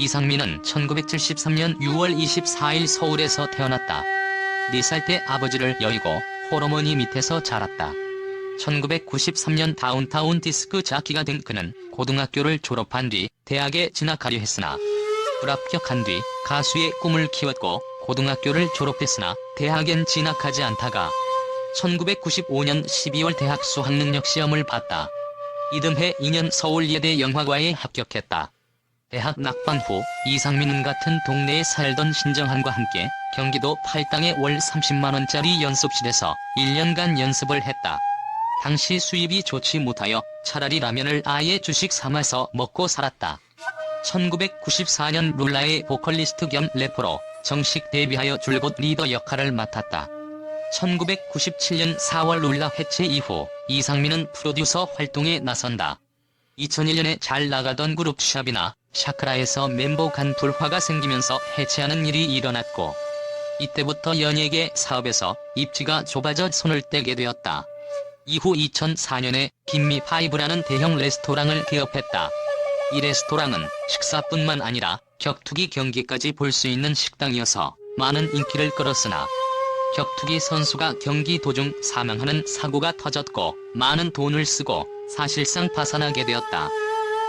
이상민은 1973년 6월 24일 서울에서 태어났다. 4살 때 아버지를 여의고 홀어머니 밑에서 자랐다. 1993년 다운타운 디스크 자키가 된 그는 고등학교를 졸업한 뒤 대학에 진학하려 했으나 불합격한 뒤 가수의 꿈을 키웠고 고등학교를 졸업했으나 대학엔 진학하지 않다가 1995년 12월 대학 수학능력 시험을 봤다. 이듬해 2년 서울예대 영화과에 합격했다. 대학 낙방 후 이상민은 같은 동네에 살던 신정한과 함께 경기도 팔당의 월 30만원짜리 연습실에서 1년간 연습을 했다. 당시 수입이 좋지 못하여 차라리 라면을 아예 주식 삼아서 먹고 살았다. 1994년 룰라의 보컬리스트 겸 래퍼로 정식 데뷔하여 줄곧 리더 역할을 맡았다. 1997년 4월 룰라 해체 이후 이상민은 프로듀서 활동에 나선다. 2001년에 잘 나가던 그룹 샵이나 샤크라에서 멤버 간 불화가 생기면서 해체하는 일이 일어났고 이때부터 연예계 사업에서 입지가 좁아져 손을 떼게 되었다. 이후 2004년에 김미 파이브라는 대형 레스토랑을 개업했다. 이 레스토랑은 식사뿐만 아니라 격투기 경기까지 볼 수 있는 식당이어서 많은 인기를 끌었으나 격투기 선수가 경기 도중 사망하는 사고가 터졌고 많은 돈을 쓰고 사실상 파산하게 되었다.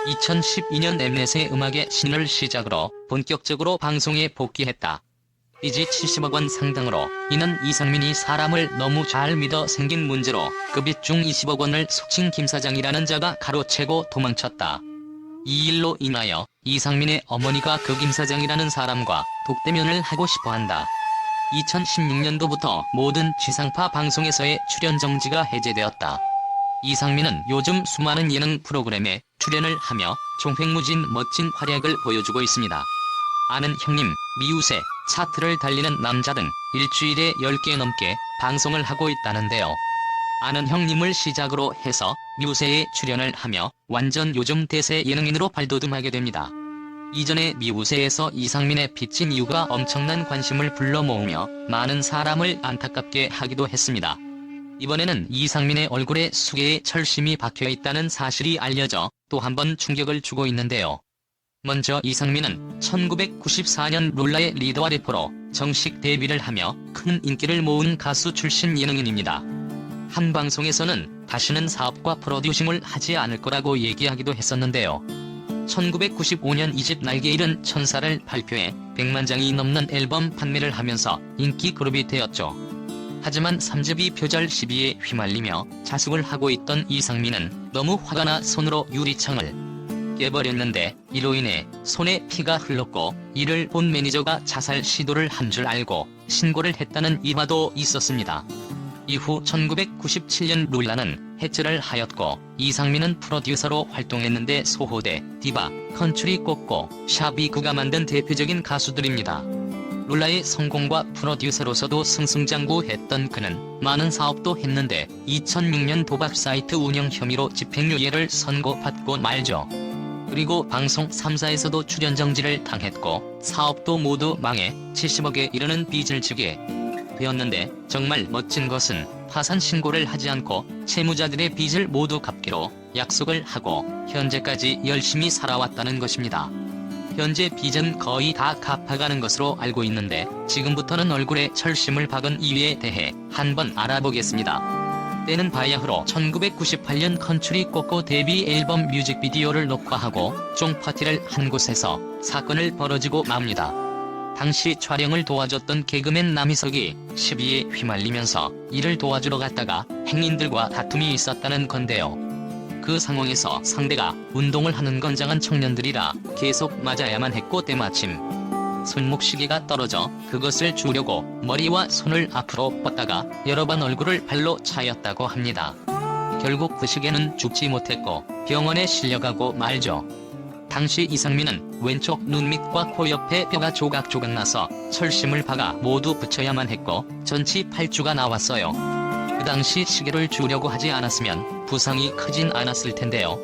2012년 엠넷의 음악의 신을 시작으로 본격적으로 방송에 복귀했다. 빚이 70억 원 상당으로 이는 이상민이 사람을 너무 잘 믿어 생긴 문제로 그빚중 20억 원을 속칭 김 사장이라는 자가 가로채고 도망쳤다. 이 일로 인하여 이상민의 어머니가 그 김 사장이라는 사람과 독대면을 하고 싶어 한다. 2016년도부터 모든 지상파 방송에서의 출연 정지가 해제되었다. 이상민은 요즘 수많은 예능 프로그램에 출연을 하며 종횡무진 멋진 활약을 보여주고 있습니다. 아는 형님, 미우새, 차트를 달리는 남자 등 일주일에 10개 넘게 방송을 하고 있다는데요. 아는 형님을 시작으로 해서 미우새에 출연을 하며 완전 요즘 대세 예능인으로 발돋움하게 됩니다. 이전에 미우새에서 이상민의 빚진 이유가 엄청난 관심을 불러 모으며 많은 사람을 안타깝게 하기도 했습니다. 이번에는 이상민의 얼굴에 수개의 철심이 박혀 있다는 사실이 알려져 또 한 번 충격을 주고 있는데요. 먼저 이상민은 1994년 룰라의 리더와 래퍼로 정식 데뷔를 하며 큰 인기를 모은 가수 출신 예능인입니다. 한 방송에서는 다시는 사업과 프로듀싱을 하지 않을 거라고 얘기하기도 했었는데요. 1995년 이집 날개 잃은 천사를 발표해 100만 장이 넘는 앨범 판매를 하면서 인기 그룹이 되었죠. 하지만 3집이 표절 시비에 휘말리며 자숙을 하고 있던 이상민은 너무 화가 나 손으로 유리창을 깨버렸는데 이로 인해 손에 피가 흘렀고 이를 본 매니저가 자살 시도를 한 줄 알고 신고를 했다는 일화도 있었습니다. 이후 1997년 룰라는 해체를 하였고 이상민은 프로듀서로 활동했는데 소호대, 디바, 컨츄리 꼬꼬, 샤비구가 만든 대표적인 가수들입니다. 룰라의 성공과 프로듀서로서도 승승장구했던 그는 많은 사업도 했는데 2006년 도박 사이트 운영 혐의로 집행유예를 선고받고 말죠. 그리고 방송 3사에서도 출연 정지를 당했고 사업도 모두 망해 70억에 이르는 빚을 지게 되었는데 정말 멋진 것은 파산 신고를 하지 않고 채무자들의 빚을 모두 갚기로 약속을 하고 현재까지 열심히 살아왔다는 것입니다. 현재 빚은 거의 다 갚아가는 것으로 알고 있는데 지금부터는 얼굴에 철심을 박은 이유에 대해 한번 알아보겠습니다. 때는 바야흐로 1998년 컨츄리 꼬꼬 데뷔 앨범 뮤직비디오를 녹화하고 쫑파티를 한 곳에서 사건을 벌어지고 맙니다. 당시 촬영을 도와줬던 개그맨 남희석이 시비에 휘말리면서 이를 도와주러 갔다가 행인들과 다툼이 있었다는 건데요. 그 상황에서 상대가 운동을 하는 건장한 청년들이라 계속 맞아야만 했고 때마침 손목 시계가 떨어져 그것을 주려고 머리와 손을 앞으로 뻗다가 여러 번 얼굴을 발로 차였다고 합니다. 결국 그 시계는 죽지 못했고 병원에 실려가고 말죠. 당시 이상민은 왼쪽 눈 밑과 코 옆에 뼈가 조각조각 나서 철심을 박아 모두 붙여야만 했고 전치 8주가 나왔어요. 그 당시 시계를 주려고 하지 않았으면 부상이 크진 않았을 텐데요.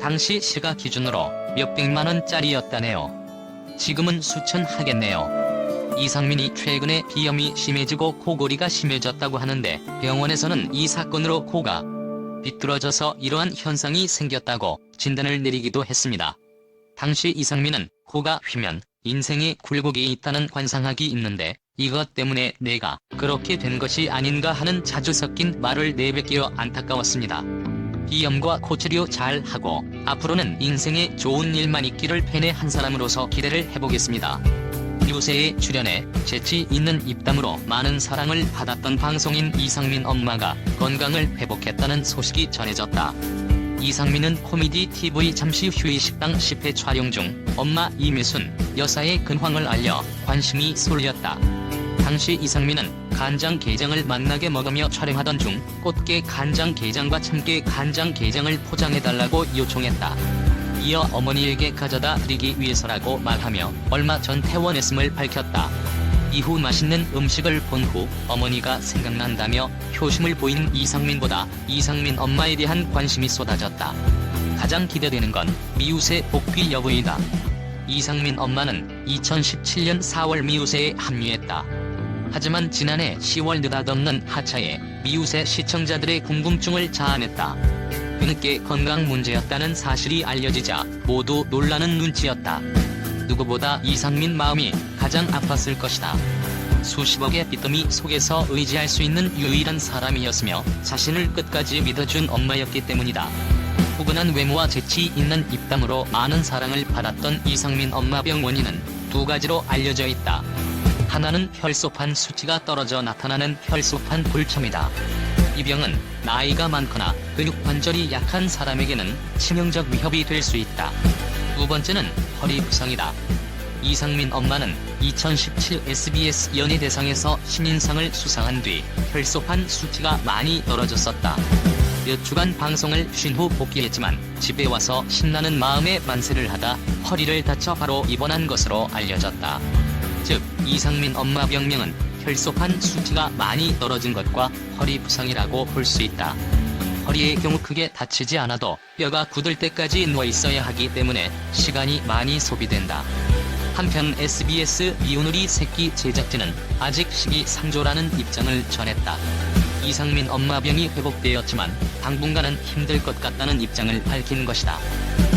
당시 시가 기준으로 몇백만 원짜리였다네요. 지금은 수천 하겠네요. 이상민이 최근에 비염이 심해지고 코골이가 심해졌다고 하는데 병원에서는 이 사건으로 코가 비뚤어져서 이러한 현상이 생겼다고 진단을 내리기도 했습니다. 당시 이상민은 코가 휘면 인생에 굴곡이 있다는 관상학이 있는데 이것 때문에 내가 그렇게 된 것이 아닌가 하는 자주 섞인 말을 내뱉기어 안타까웠습니다. 비염과 코치료 잘 하고 앞으로는 인생에 좋은 일만 있기를 팬의 한 사람으로서 기대를 해보겠습니다. 유세에 출연해 재치 있는 입담으로 많은 사랑을 받았던 방송인 이상민 엄마가 건강을 회복했다는 소식이 전해졌다. 이상민은 코미디 TV 잠시 휴이 식당 10회 촬영 중 엄마 이매순 여사의 근황을 알려 관심이 쏠렸다. 당시 이상민은 간장 게장을 만나게 먹으며 촬영하던 중 꽃게 간장 게장과 참깨 간장 게장을 포장해달라고 요청했다. 이어 어머니에게 가져다 드리기 위해서라고 말하며 얼마 전 퇴원했음을 밝혔다. 이후 맛있는 음식을 본 후 어머니가 생각난다며 효심을 보인 이상민보다 이상민 엄마에 대한 관심이 쏟아졌다. 가장 기대되는 건 미우새 복귀 여부이다. 이상민 엄마는 2017년 4월 미우새에 합류했다. 하지만 지난해 10월 느닷없는 하차에 미우새 시청자들의 궁금증을 자아냈다. 뒤늦게 건강 문제였다는 사실이 알려지자 모두 놀라는 눈치였다. 누구보다 이상민 마음이 가장 아팠을 것이다. 수십억의 빚더미 속에서 의지할 수 있는 유일한 사람이었으며 자신을 끝까지 믿어준 엄마였기 때문이다. 포근한 외모와 재치 있는 입담으로 많은 사랑을 받았던 이상민 엄마 병 원인은 두 가지로 알려져 있다. 하나는 혈소판 수치가 떨어져 나타나는 혈소판 불첨이다. 이 병은 나이가 많거나 근육 관절이 약한 사람에게는 치명적 위협이 될 수 있다. 두 번째는 허리 부상이다. 이상민 엄마는 2017 SBS 연예대상에서 신인상을 수상한 뒤 혈소판 수치가 많이 떨어졌었다. 몇 주간 방송을 쉰 후 복귀했지만 집에 와서 신나는 마음에 만세를 하다 허리를 다쳐 바로 입원한 것으로 알려졌다. 즉 이상민 엄마 병명은 혈소판 수치가 많이 떨어진 것과 허리 부상이라고 볼 수 있다. 허리의 경우 크게 다치지 않아도 뼈가 굳을 때까지 누워 있어야 하기 때문에 시간이 많이 소비된다. 한편 SBS 미오누리 새끼 제작진은 아직 시기상조라는 입장을 전했다. 이상민 엄마 병이 회복되었지만 당분간은 힘들 것 같다는 입장을 밝힌 것이다.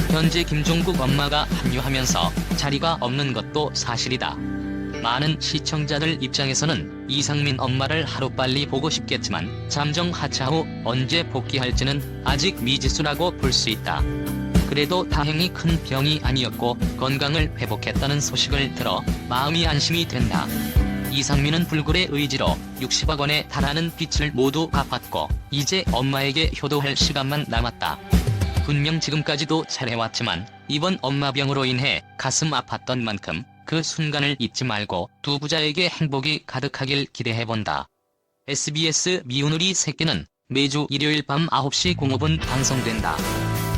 현재 김종국 엄마가 합류하면서 자리가 없는 것도 사실이다. 많은 시청자들 입장에서는 이상민 엄마를 하루빨리 보고 싶겠지만 잠정 하차 후 언제 복귀할지는 아직 미지수라고 볼 수 있다. 그래도 다행히 큰 병이 아니었고 건강을 회복했다는 소식을 들어 마음이 안심이 된다. 이상민은 불굴의 의지로 60억 원에 달하는 빚을 모두 갚았고 이제 엄마에게 효도할 시간만 남았다. 분명 지금까지도 잘해왔지만 이번 엄마병으로 인해 가슴 아팠던 만큼 그 순간을 잊지 말고 두 부자에게 행복이 가득하길 기대해본다. SBS 미우누리 새끼는 매주 일요일 밤 9시 05분 방송된다.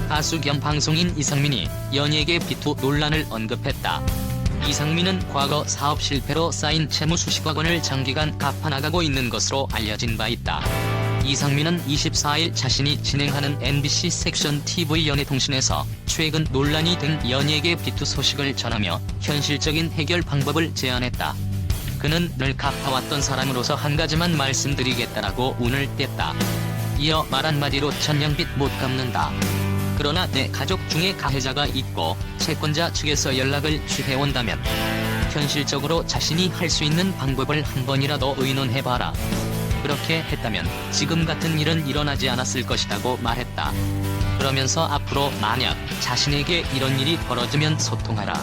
가수 겸 방송인 이상민이 연예계 비투 논란을 언급했다. 이상민은 과거 사업 실패로 쌓인 채무 수십억 원을 장기간 갚아나가고 있는 것으로 알려진 바 있다. 이상민은 24일 자신이 진행하는 MBC 섹션 TV 연예통신에서 최근 논란이 된 연예계 비투 소식을 전하며 현실적인 해결 방법을 제안했다. 그는 늘 갚아왔던 사람으로서 한 가지만 말씀드리겠다라고 운을 뗐다. 이어 말 한마디로 천냥빚 못 갚는다. 그러나 내 가족 중에 가해자가 있고 채권자 측에서 연락을 취해온다면 현실적으로 자신이 할 수 있는 방법을 한 번이라도 의논해봐라. 그렇게 했다면 지금 같은 일은 일어나지 않았을 것이라고 말했다. 그러면서 앞으로 만약 자신에게 이런 일이 벌어지면 소통하라.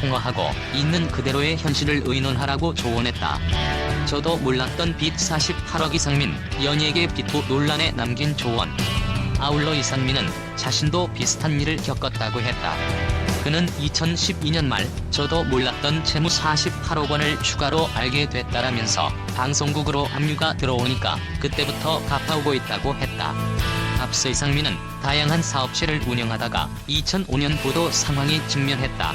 통화하고 있는 그대로의 현실을 의논하라고 조언했다. 저도 몰랐던 빚 48억 이상민 연예계 비투 논란에 남긴 조언. 아울러 이상민은 자신도 비슷한 일을 겪었다고 했다. 그는 2012년 말 저도 몰랐던 채무 48억 원을 추가로 알게 됐다라면서 방송국으로 압류가 들어오니까 그때부터 갚아오고 있다고 했다. 앞서 이상민은 다양한 사업체를 운영하다가 2005년 부도 상황에 직면했다.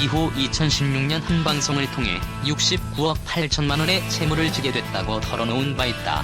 이후 2016년 한 방송을 통해 69억 8천만 원의 채무를 지게 됐다고 털어놓은 바 있다.